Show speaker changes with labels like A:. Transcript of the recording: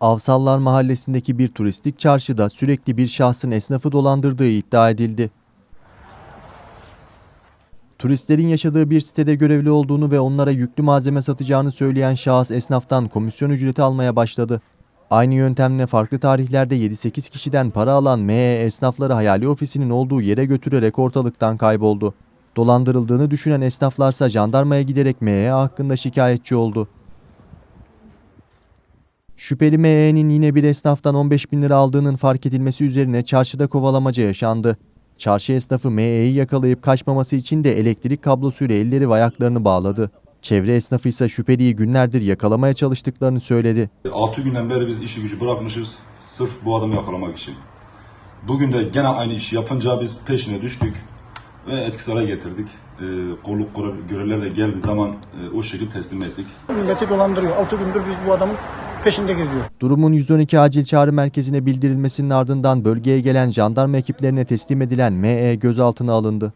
A: Avsallar mahallesindeki bir turistik çarşıda sürekli bir şahsın esnafı dolandırdığı iddia edildi. Turistlerin yaşadığı bir sitede görevli olduğunu ve onlara yüklü malzeme satacağını söyleyen şahıs esnaftan komisyon ücreti almaya başladı. Aynı yöntemle farklı tarihlerde 7-8 kişiden para alan ME esnafları hayali ofisinin olduğu yere götürerek ortalıktan kayboldu. Dolandırıldığını düşünen esnaflarsa jandarmaya giderek ME hakkında şikayetçi oldu. Şüpheli ME'nin yine bir esnaftan 15 bin lira aldığının fark edilmesi üzerine çarşıda kovalamaca yaşandı. Çarşı esnafı ME'yi yakalayıp kaçmaması için de elektrik kablosuyla elleri ve ayaklarını bağladı. Çevre esnafı ise şüpheliyi günlerdir yakalamaya çalıştıklarını söyledi.
B: 6 günden beri biz işi gücü bırakmışız sırf bu adamı yakalamak için. Bugün de gene aynı işi yapınca biz peşine düştük ve etkisiz hale getirdik. Ee, kolluk görev- görevliler de geldiği zaman e, o şekilde teslim ettik.
C: Milleti dolandırıyor. 6 gündür biz bu adamın peşinde geziyoruz.
A: Durumun 112 acil çağrı merkezine bildirilmesinin ardından bölgeye gelen jandarma ekiplerine teslim edilen ME gözaltına alındı.